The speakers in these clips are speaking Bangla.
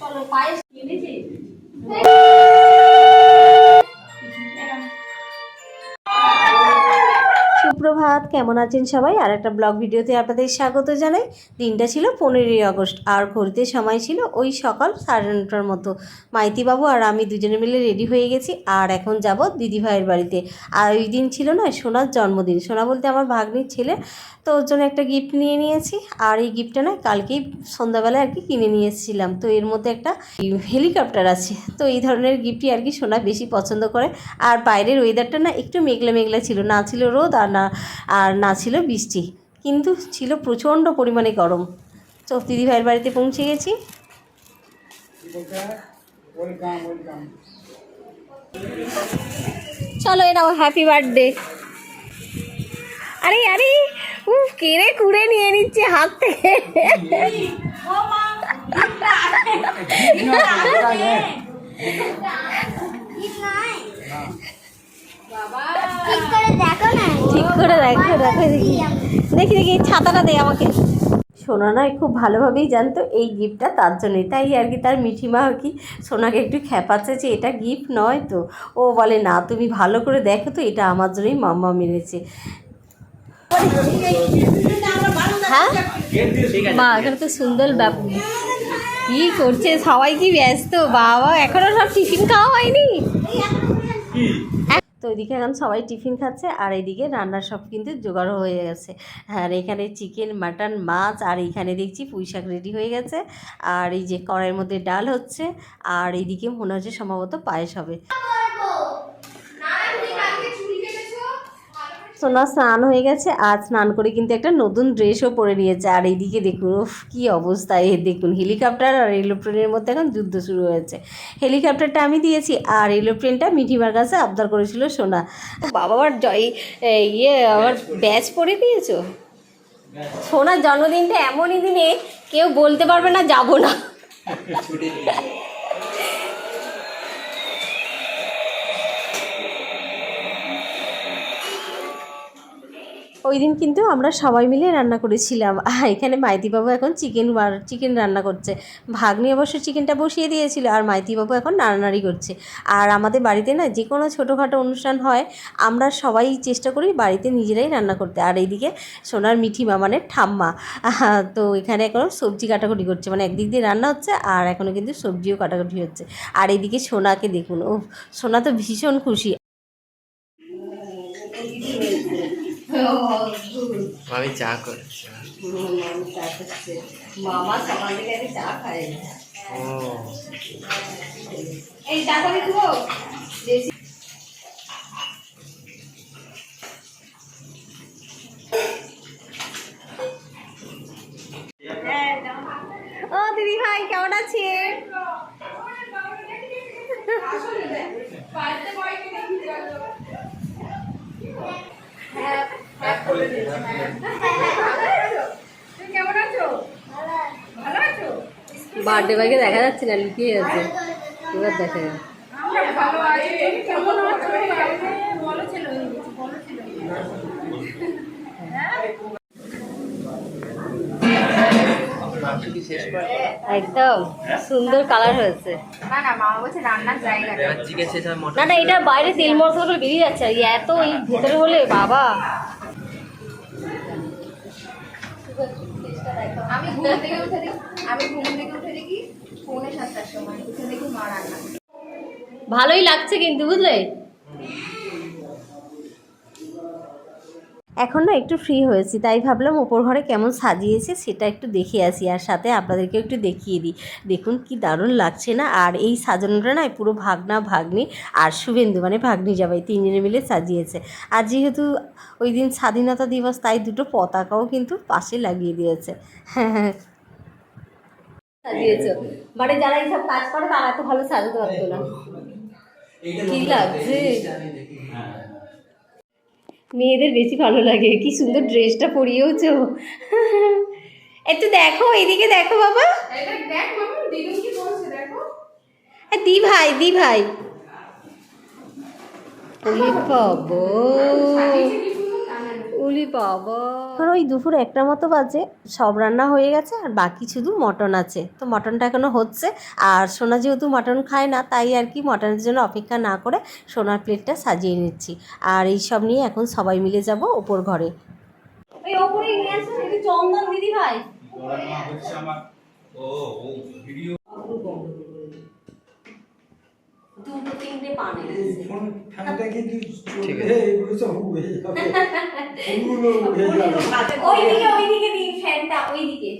চলো পায়েস কিনেছি কেমন আছেন সবাই? আর একটা ব্লগ ভিডিওতে আপনাদের স্বাগত জানাই। দিনটা ছিল পনেরোই আগস্ট, আর ঘড়িতে সময় ছিল ওই সকাল সাড়ে নটার মতো। মাইতিবাবু আর আমি দুজনে মিলে রেডি হয়ে গেছি, আর এখন যাব দিদিভাইয়ের বাড়িতে। আর ওই দিন ছিল না, সোনার জন্মদিন। সোনা বলতে আমার ভাগ্নির ছেলে, তো ওর জন্য একটা গিফট নিয়ে নিয়েছি। আর এই গিফটটা না কালকেই সন্ধ্যাবেলায় আর কি কিনে নিয়ে এসেছিলাম। তো এর মধ্যে একটা হেলিকপ্টার আছে। তো এই ধরনের গিফটই আর কি সোনা বেশি পছন্দ করে। আর বাইরের ওয়েদারটা না একটু মেঘলা মেঘলা ছিল। না ছিল রোদ আর না আর না ছিল বৃষ্টি কিন্তু ছিল প্রচণ্ড পরিমাণে গরম। তো দিদিভাইয়ের বাড়িতে পৌঁছে গেছি। চলো এনাও হ্যাপি বার্থডে আরে আরে উফ কেড়ে কুড়ে নিয়ে নিচ্ছে হাত থেকে। না ঠিক করে রাখো রাখো দেখি। দেখি দেখি, ছাতাটা দে আমাকে। সোনা নয় খুব ভালোভাবেই জানতো এই গিফটটা তার জন্যই। তাই আর কি তার মিঠিমা কি সোনাকে একটু খেপাচ্ছে যে এটা গিফট নয় তো। ও বলে, না, তুমি ভালো করে দেখো তো, এটা আমার জন্যই মাম্মা মেরেছে। হ্যাঁ? মা, এখানে তো সুন্দর ব্যাপার কি করছে? সবাই কি ব্যস্ত? বাবা, এখনও সব টিফিন খাওয়া হয়নি? ওইদিকে এখন সবাই টিফিন খাচ্ছে আর এইদিকে রান্নার সব কিন্তু জোগাড় হয়ে গেছে। আর এখানে চিকেন, মাটন, মাছ আর এইখানে দেখছি পুঁই শাক রেডি হয়ে গেছে। আর এই যে কড়াইয়ের মধ্যে ডাল হচ্ছে আর এইদিকে মনে হচ্ছে সম্ভবত পায়েস হবে। সোনা স্নান হয়ে গেছে আর স্নান করে কিন্তু একটা নতুন ড্রেসও পরে নিয়েছে। আর এইদিকে দেখুন উফ কী অবস্থা। এ দেখুন হেলিকপ্টার আর এরোপ্লেনের মধ্যে এখন যুদ্ধ শুরু হয়েছে। হেলিকপ্টারটা আমি দিয়েছি আর এরোপ্লেনটা মিঠিমার কাছে আবদার করেছিল সোনা। বাবা আবার জয় ইয়ে আবার ব্যাচ পরে দিয়েছ? সোনার জন্মদিনটা এমনই দিনে কেউ বলতে পারবে না যাব না। ওই দিন কিন্তু আমরা সবাই মিলে রান্না করেছিলাম। আর এখানে মাইতিবাবু এখন চিকেন চিকেন রান্না করছে। ভাগ্নি অবশ্য চিকেনটা বসিয়ে দিয়েছিল আর মাইতিবাবু এখন নাড়ানাড়ি করছে। আর আমাদের বাড়িতে না যে কোনো ছোটোখাটো অনুষ্ঠান হয়, আমরা সবাই চেষ্টা করি বাড়িতে নিজেরাই রান্না করতে। আর এইদিকে সোনার মিঠিমা মানে ঠাম্মা। তো এখানে এখন সবজি কাটাকুটি করছে। মানে একদিক দিয়ে রান্না হচ্ছে আর এখনও কিন্তু সবজিও কাটাকুটি হচ্ছে। আর এইদিকে সোনাকে দেখুন ও সোনা তো ভীষণ খুশি। আমি চা করছি। মামা সকাল থেকে আমি চা খাই ও। এই চা করে দেবো ও দিদি ভাই কেমন আছে। বার্থডে বাইকে দেখা যাচ্ছে না লুকিয়ে আছে। এবার দেখা যাবে একদম সুন্দর কালার হয়েছে। না না এটা বাইরে তেল মশলা করে বেরিয়ে যাচ্ছে। এত এই ভেতরে হলে বাবা। আমি ঘুম থেকে উঠে দেখি, আমি ঘুম থেকে উঠে দেখি পৌনে সাতটার সময়। উঠে দেখি মা রান্না ভালোই লাগছে কিন্তু, বুঝলে? এখন না একটু ফ্রি হয়েছি তাই ভাবলাম ওপর ঘরে কেমন সাজিয়েছে সেটা একটু দেখে আসি। আর সাথে আপনাদেরকে একটু দেখিয়ে দিই। দেখুন কি দারুণ লাগছে না? আর এই সাজানোটা না পুরো ভাগনা ভাগ্নি আর শুভেন্দু মানে ভাগ্নি জামাই তিনজনে মিলে সাজিয়েছে। আর যেহেতু ওই দিন স্বাধীনতা দিবস তাই দুটো পতাকাও কিন্তু পাশে লাগিয়ে দিয়েছে। হ্যাঁ হ্যাঁ। সাজিয়েছে। মানে যারা এইসব কাজ করে তারা এত ভালো সাজাতে পারতো না। কি লাগছে? মেয়েদের বেশি ভালো লাগে। কি সুন্দর ড্রেসটা পরিয়েওছ। একটু দেখো এইদিকে দেখো বাবা। দি ভাই দি ভাই। বাবা। ওলি বাবা। এখন ওই দুপুর একটা মতো বাজে সব রান্না হয়ে গেছে আর বাকি শুধু মটন আছে। তো মটনটা এখনও হচ্ছে আর সোনা যেহেতু মটন খায় না তাই আর কি মটনের জন্য অপেক্ষা না করে সোনার প্লেটটা সাজিয়ে নিচ্ছি। আর এই সব নিয়ে এখন সবাই মিলে যাব ওপর ঘরে। ওই ওপরে নিয়ে আসুন একটু চন্দন দিদি ভাই দুটো তিনটে পানে ঠিক আছে। ওই দিকে ওই দিকে দিন ফ্যানটা ওই দিকে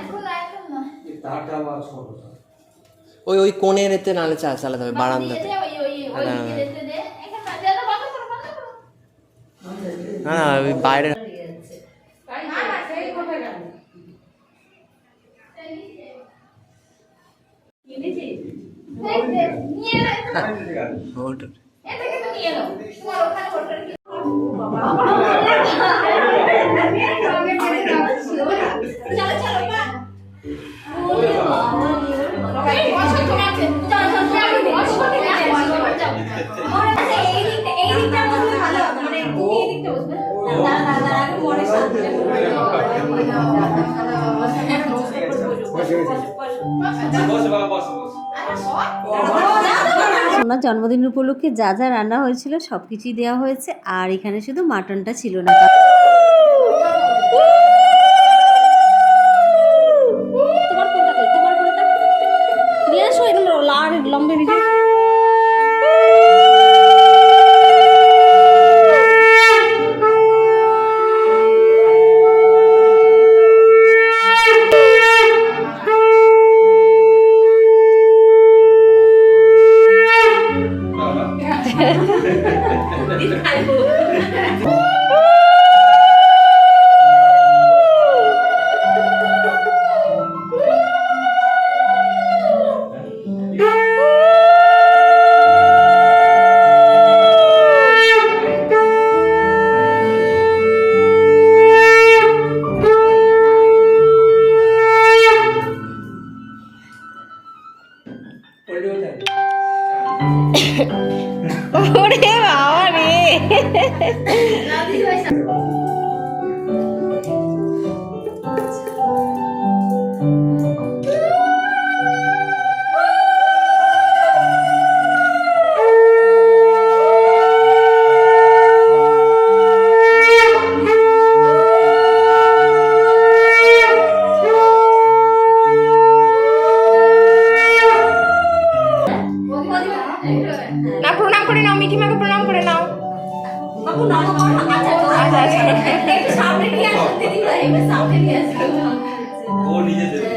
এখন না এখন না। ওই ওই কোণের এতে নালে চা চালাতে হবে বারান্দাতে। হ্যাঁ। না, বাইরে না না সেই কোথায় গেল দেখ, দেখ, নিয়ে এলো একটু। জন্মদিন উপলক্ষে যা যা রান্না হয়েছিল সব কিছুই দেওয়া হয়েছে, আর এখানে শুধু মাটনটা ছিল না। তোমার ဟိုးတယ်ပါဟောဒီ সামনে নিয়ে আসুন দিদি ভাই একটু সামনে নিয়ে আসুন ও নিজে দেবে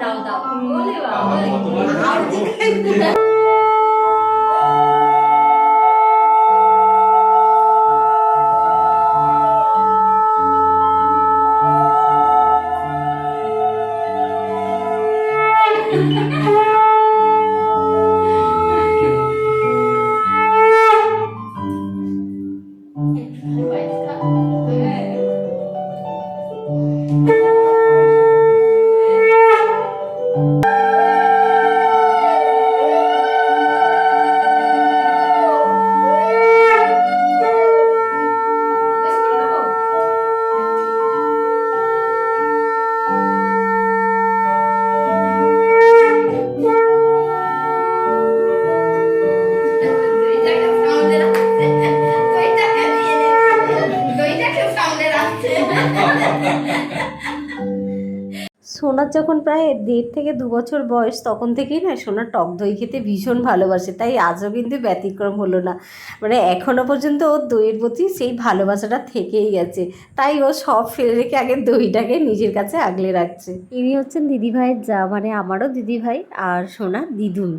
দাও দাও ওরে বাবা প্রায় দেড় থেকে দু বছর বয়স তখন থেকেই না সোনা টক দই খেতে ভীষণ ভালোবাসে, তাই আজও কিন্তু ব্যতিক্রম হলো না। মানে এখনও পর্যন্ত ওর দইয়ের প্রতি সেই ভালোবাসাটা থেকেই গেছে, তাই ও সব ফেলে রেখে আগে দইটাকে নিজের কাছে আগলে রাখছে। ইনি হচ্ছেন দিদিভাইয়ের যা মানে আমারও দিদিভাই আর সোনা দিদুন।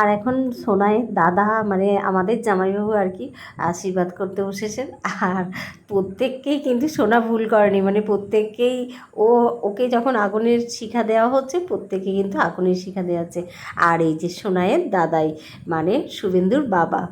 আর এখন সোনায় দাদা মানে আমাদের জামাইবাবু আর কি আশীর্বাদ করতে বসেছেন। আর প্রত্যেককেই কিন্তু সোনা ভুল করেনি মানে প্রত্যেককেই ও, ওকে যখন আগুনের শিখা দেওয়া হচ্ছে প্রত্যেকে কিন্তু আগুনের শিখা দেওয়া হচ্ছে আর এই যে সোনায়ের দাদাই মানে শুভেন্দুর বাবা।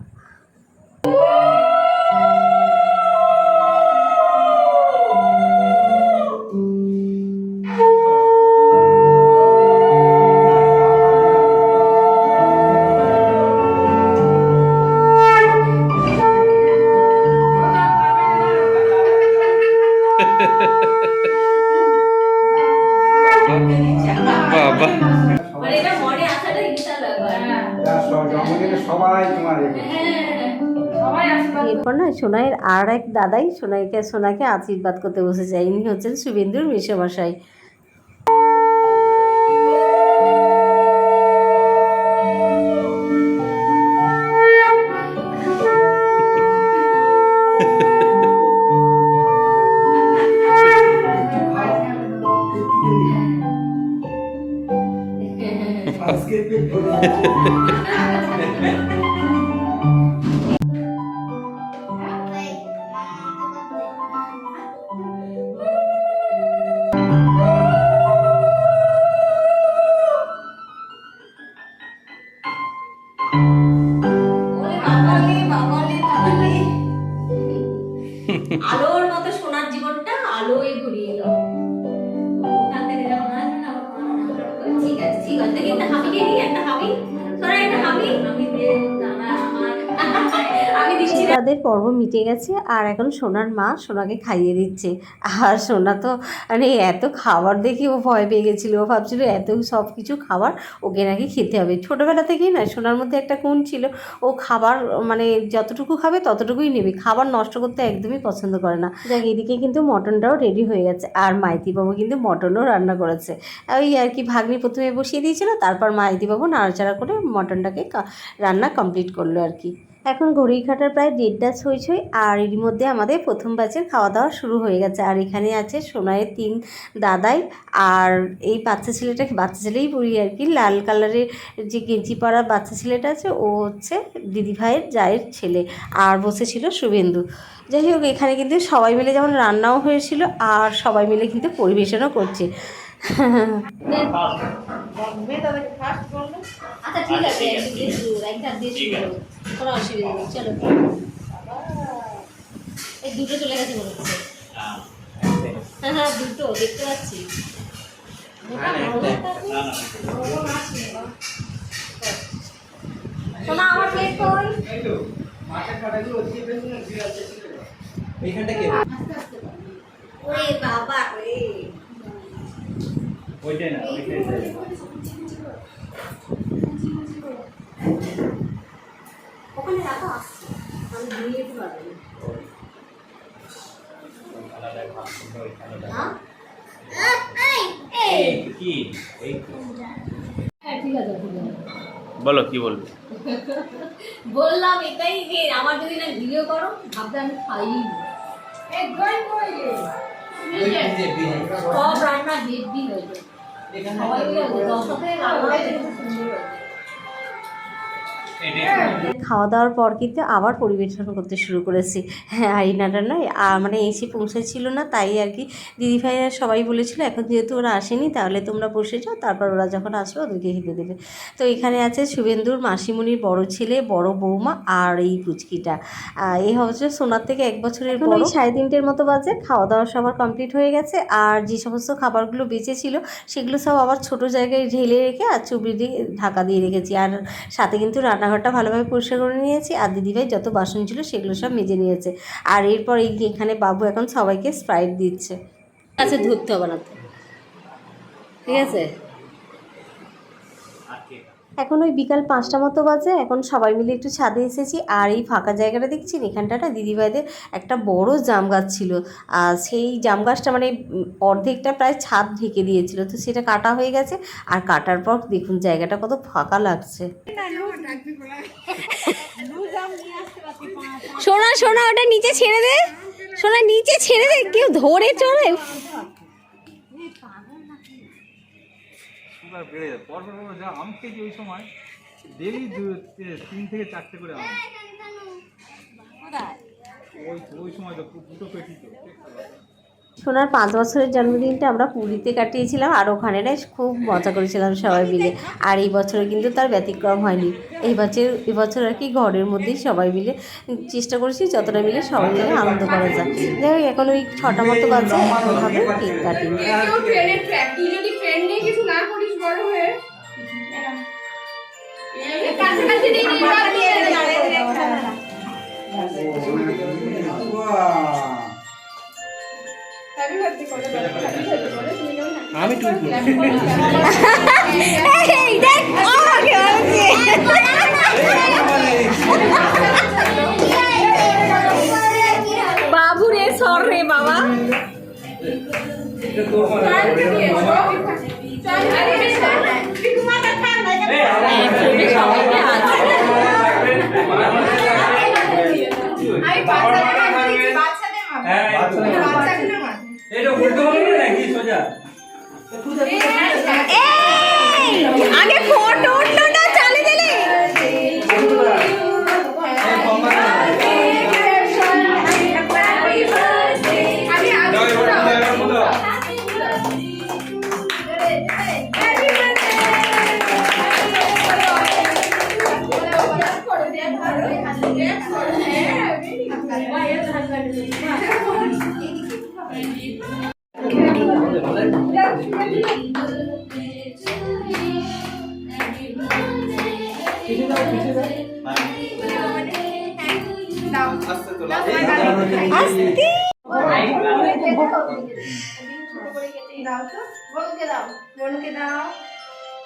সোনাইয়ের আর এক দাদাই সোনাইকে সোনাকে আশীর্বাদ করতে বসেছে। ইনি হচ্ছেন শুভেন্দুর মেশামশাই আজকে হামি দিয়ে দিই একটা হামি তোরা একটা হামি আমি দিয়ে। তাদের পর্ব মিটে গেছে আর এখন সোনার মা সোনাকে খাইয়ে দিচ্ছে। আর সোনা তো মানে এত খাবার দেখে ও ভয় পেয়ে গেছিল। ও ভাবছিল এত সব কিছু খাবার ওকে নাকি খেতে হবে। ছোটোবেলা থেকেই না, সোনার মধ্যে একটা কোণ ছিল। ও খাবার মানে যতটুকু খাবে ততটুকুই নেবে। খাবার নষ্ট করতে একদমই পছন্দ করে না। যাক, এদিকে কিন্তু মটনটাও রেডি হয়ে গেছে। আর মাইতিবাবু কিন্তু মটনও রান্না করেছে। ওই আর কি ভাগ্নি প্রথমে বসিয়ে দিয়েছিল, তারপর মাইতিবাবু নাড়াচাড়া করে মটনটাকে রান্না কমপ্লিট করল আর কি। এখন ঘড়ির কাটার প্রায় দেড়টা ছই ছই, আর এর মধ্যে আমাদের প্রথম ব্যাচের খাওয়া দাওয়া শুরু হয়ে গেছে। আর এখানে আছে সোনাইয়ের তিন দাদাই, আর এই বাচ্চা ছেলেটাকে, বাচ্চা ছেলেই বলি আর কি, লাল কালারের যে গেঞ্জি পরা বাচ্চা ছেলেটা আছে, ও হচ্ছে দিদিভাইয়ের জায়ের ছেলে, আর বসেছিল শুভেন্দু। যাই হোক, এখানে কিন্তু সবাই মিলে যেমন রান্নাও হয়েছিল, আর সবাই মিলে কিন্তু পরিবেশনও করছে। আচ্ছা ঠিক আছে দিয়ে দিয়ে শুরু কোনো অসুবিধা নেই চলো। এই দুটো চলে গেছে মনে হচ্ছে। হ্যাঁ হ্যাঁ দুটো দেখতে পাচ্ছি। না। সোনা আমার প্লেট কই? এইখানটা কে? ওরে বাবা রে। ওইটাই না ওইটাই ওখানে রাখো আমি যেতে পারব হয়। হ্যাঁ। হ্যাঁ বলো কি বলবে বললাম এটাই যে আমার যদি না ভিডিও করো ভাবতে আমি খাই সব রান্না হেভি হয়েছে সবাই মিলে খাওয়া দাওয়ার পর কিন্তু আবার পরিবেশন করতে শুরু করেছি। হ্যাঁ আরিনাটা নয় আর মানে এসে পৌঁছেছিল না তাই আর কি। দিদিভাইরা সবাই বলেছিল এখন যেহেতু ওরা আসেনি তাহলে তোমরা বসে যাও তারপর ওরা যখন আসবে ওদেরকে হেঁটে দেবে। তো এখানে আছে শুভেন্দুর মাসিমণির বড় ছেলে বড় বৌমা আর এই পুচকিটা। এই হচ্ছে সোনার থেকে এক বছরের বড়। সাড়ে তিনটের মতো বাজে খাওয়া দাওয়া সবার কমপ্লিট হয়ে গেছে আর যে সমস্ত খাবারগুলো বেঁচেছিল সেগুলো সব আবার ছোট জায়গায় ঢেলে রেখে আর চুবড়ি দিয়ে ঢাকা দিয়ে রেখেছি। আর সাথে কিন্তু রান্নাঘরটা ভালোভাবে পরিষ্কার করে নিয়েছি। আর দিদিভাই যত বাসন ছিল সেগুলো সব মেজে নিয়েছে। আর এরপর এই এখানে বাবু এখন সবাইকে স্প্রাইট দিচ্ছে। আচ্ছা ধরতে হবে না ঠিক আছে? এখন ওই বিকাল পাঁচটা মতো বাজে, এখন সবাই মিলে একটু ছাদে এসেছি আর এই ফাঁকা জায়গাটা দেখছেন? এখানটাটা দিদিভাইদের একটা বড় জাম গাছ ছিল। আর সেই জাম গাছটা মানে অর্ধেকটা প্রায় ছাদ ঢেকে দিয়েছিল। তো সেটা কাটা হয়ে গেছে আর কাটার পর দেখুন জায়গাটা কত ফাঁকা লাগছে। সোনা সোনা, ওটা নিচে ছেড়ে দে। সোনা, নিচে ছেড়ে দে। কেউ ধরে চলে। সুগার বেড়ে যায় পরপর পরপর যা আম খেয়েছি ওই সময় ডেলি তিন থেকে চারটে করে আম। ওই ওই সময় তো দুটো পেটি তো। সোনার পাঁচ বছরের জন্মদিনটা আমরা পুরীতে কাটিয়েছিলাম আর ওখানে না খুব মজা করেছিলাম সবাই মিলে। আর এই বছরে কিন্তু তার ব্যতিক্রম হয়নি। এই বছর এই বছর আর কি ঘরের মধ্যেই সবাই মিলে চেষ্টা করেছি যতটা মিলে সবাই মিলে আনন্দ করা যায়। যাই হোক এখন ওই ছটা মতো বাজে হবে কেক কাটিং আমি টুকু এই দেখ আমাকে বাবু। রে সর রে বাবা দাও তো বনুকে দাও বনুকে দাও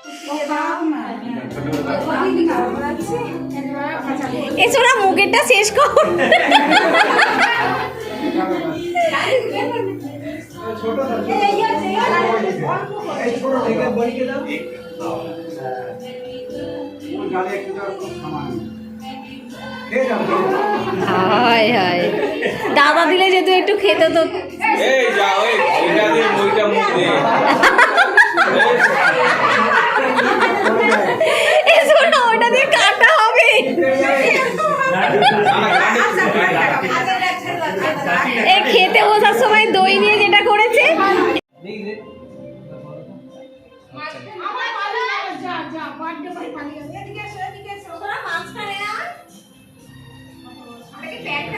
খুশিকে দাও এ সোনা মুখেরটা শেষ কর ছোট হায় হায়। দাদা দিলে যেহেতু একটু খেতে তো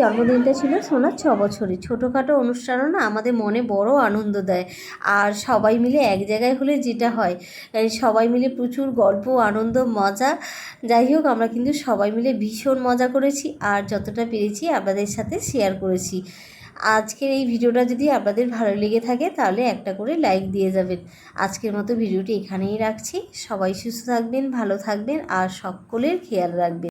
জন্মদিনটা ছিল সোনার ছ বছরে ছোটোখাটো অনুষ্ঠানও না আমাদের মনে বড় আনন্দ দেয়। আর সবাই মিলে এক জায়গায় হলে যেটা হয় সবাই মিলে প্রচুর গল্প, আনন্দ, মজা। যাই হোক, আমরা কিন্তু সবাই মিলে ভীষণ মজা করেছি আর যতটা পেরেছি আপনাদের সাথে শেয়ার করেছি। আজকের এই ভিডিওটা যদি আপনাদের ভালো লেগে থাকে তাহলে একটা করে লাইক দিয়ে যাবেন। আজকের মতো ভিডিওটি এখানেই রাখছি। সবাই সুস্থ থাকবেন, ভালো থাকবেন আর সকলের খেয়াল রাখবেন।